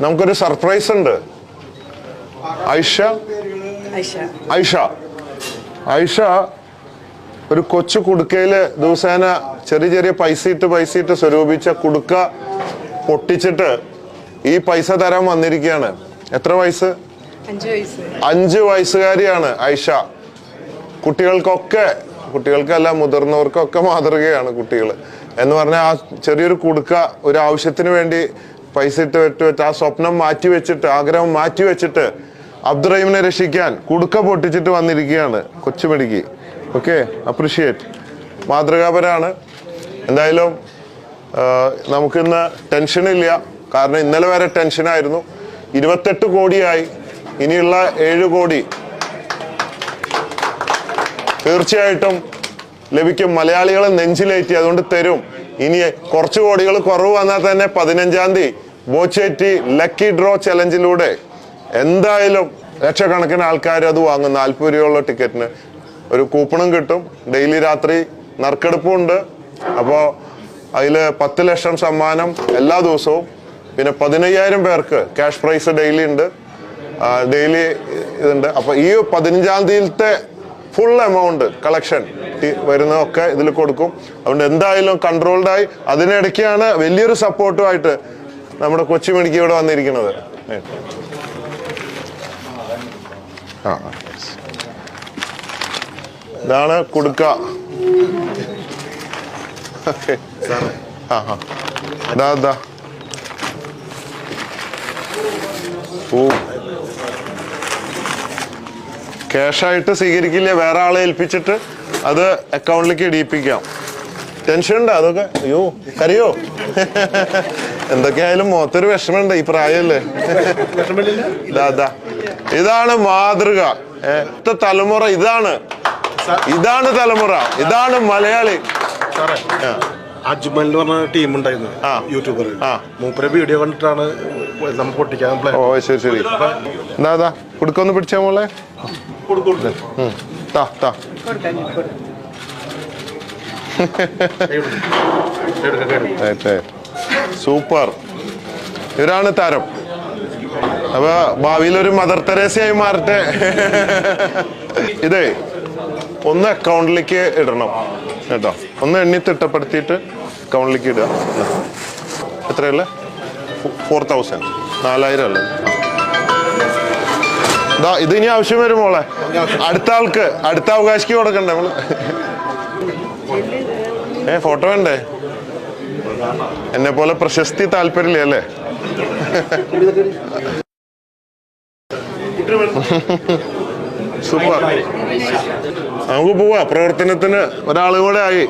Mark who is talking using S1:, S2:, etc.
S1: നമുക്കൊരു സർപ്രൈസ് ഉണ്ട്. ഐഷ?
S2: ഐഷ.
S1: ഐഷ. ഒരു കൊച്ചു കുടുക്കയിൽ ദിവസേന ചെറിയ ചെറിയ പൈസ ഇട്ട് പൈസ ഇട്ട് സ്വരൂപിച്ച കുടുക്ക പൊട്ടിച്ചിട്ട് ഈ പൈസ തരാൻ വന്നിരിക്കുകയാണ്. എത്ര വയസ്സ്?
S2: അഞ്ച്
S1: വയസ്സുകാരിയാണ് ഐഷ. കുട്ടികൾക്കൊക്കെ കുട്ടികൾക്കല്ല മുതിർന്നവർക്കൊക്കെ മാതൃകയാണ് കുട്ടികൾ എന്ന് പറഞ്ഞാൽ ആ ചെറിയൊരു കുടുക്ക ഒരു ആവശ്യത്തിന് വേണ്ടി പൈസ ഇട്ട് വെട്ട് ആ സ്വപ്നം മാറ്റി വെച്ചിട്ട് ആഗ്രഹം മാറ്റി വെച്ചിട്ട് അബ്ദുറഹീമിനെ രക്ഷിക്കാൻ കുടുക്ക പൊട്ടിച്ചിട്ട് വന്നിരിക്കുകയാണ് കൊച്ചുമിടുക്കി ഓക്കെ അപ്രിഷിയേറ്റ് മാതൃകാപരാണ്. എന്തായാലും നമുക്കിന്ന് ടെൻഷനില്ല കാരണം ഇന്നലെ വരെ ടെൻഷനായിരുന്നു ഇരുപത്തെട്ട് കോടിയായി. ഇനിയുള്ള ഏഴ് കോടി തീർച്ചയായിട്ടും ലഭിക്കും. മലയാളികളെ നെഞ്ചിലേറ്റി അതുകൊണ്ട് തരും. ഇനി കുറച്ച് കോടികൾ കുറവ് വന്നാൽ തന്നെ പതിനഞ്ചാം തീയതി ബോച്ചേറ്റി ലക്കി ഡ്രോ ചലഞ്ചിലൂടെ എന്തായാലും ലക്ഷക്കണക്കിന് ആൾക്കാർ അത് വാങ്ങും. നാൽപ്പത് രൂപയുള്ള ടിക്കറ്റിന്. ഒരു കൂപ്പണും കിട്ടും. ഡെയിലി രാത്രി നറുക്കെടുപ്പും ഉണ്ട്. അപ്പോൾ അതിൽ പത്ത് ലക്ഷം സമ്മാനം എല്ലാ ദിവസവും. പിന്നെ പതിനയ്യായിരം പേർക്ക് ക്യാഷ് പ്രൈസ് ഡെയിലി ഉണ്ട്. ഡെയിലി ഇതുണ്ട്. അപ്പോൾ ഈ പതിനഞ്ചാം തീയതിയിലത്തെ ഫുൾ എമൗണ്ട് കളക്ഷൻ വരുന്നതൊക്കെ ഇതിൽ കൊടുക്കും. അതുകൊണ്ട് എന്തായാലും കൺട്രോൾഡ് ആയി. അതിനിടയ്ക്കാണ് വലിയൊരു സപ്പോർട്ടുമായിട്ട് നമ്മുടെ കൊച്ചി മെഡിക്ക് ഇവിടെ വന്നിരിക്കുന്നത്. ഇതാണ് കുടുക്ക. ആ ഓ. ക്യാഷായിട്ട് സ്വീകരിക്കില്ല വേറെ ആളെ ഏൽപ്പിച്ചിട്ട് അത് അക്കൗണ്ടിലേക്ക് ഇടിയിപ്പിക്കാം. ടെൻഷൻ ഉണ്ടോ അതൊക്കെ. അയ്യോ കറിയോ എന്തൊക്കെയായാലും മുഖത്തൊരു വിഷമമുണ്ട് ഈ പ്രായമല്ലേ? ഇതാ ഇതാണ് മാതൃക. എത്ര തലമുറ ഇതാണ്. ഇതാണ് തലമുറ. ഇതാണ് മലയാളി.
S3: അജ്മൽ എന്ന് പറഞ്ഞ ടീം ഉണ്ടായിരുന്നു. യൂട്യൂബർ
S1: ആ.
S3: മൂപ്പരെ വീഡിയോ കണ്ടിട്ടാണ് നമുക്ക് പൊട്ടിക്കാൻ
S1: ഓ ശരി ശരി. എന്താ കൊടുക്കൊന്ന് പിടിച്ചാ മോളെ. താ താ സൂപ്പർ. ഇവരാണ് താരം. അപ്പൊ ഭാവിയിൽ ഒരു മദർ തെരേസയായി മാറട്ടെ. ഇതേ ഒന്ന് അക്കൗണ്ടിലേക്ക് ഇടണം. കേട്ടോ. ഒന്ന് എണ്ണി തിട്ടപ്പെടുത്തിയിട്ട് അക്കൗണ്ടിലേക്ക് ഇടുക. എത്രയല്ലേ? ഫോർ തൗസൻഡ് നാലായിരം അല്ലേ? ദാ ഇത് ഇനി ആവശ്യം വരും മോളെ. അടുത്ത ആൾക്ക് അടുത്ത അവകാശിക്ക് കൊടുക്കണ്ടേ നമ്മൾ? ഏ ഫോട്ടോ വേണ്ടേ? എന്നെ പോലെ പ്രശസ്തി താല്പര്യമില്ല അല്ലേ? സൂപ്പർ നമുക്ക് പോവാ. പ്രവർത്തനത്തിന് ഒരാൾ കൂടെ ആയി.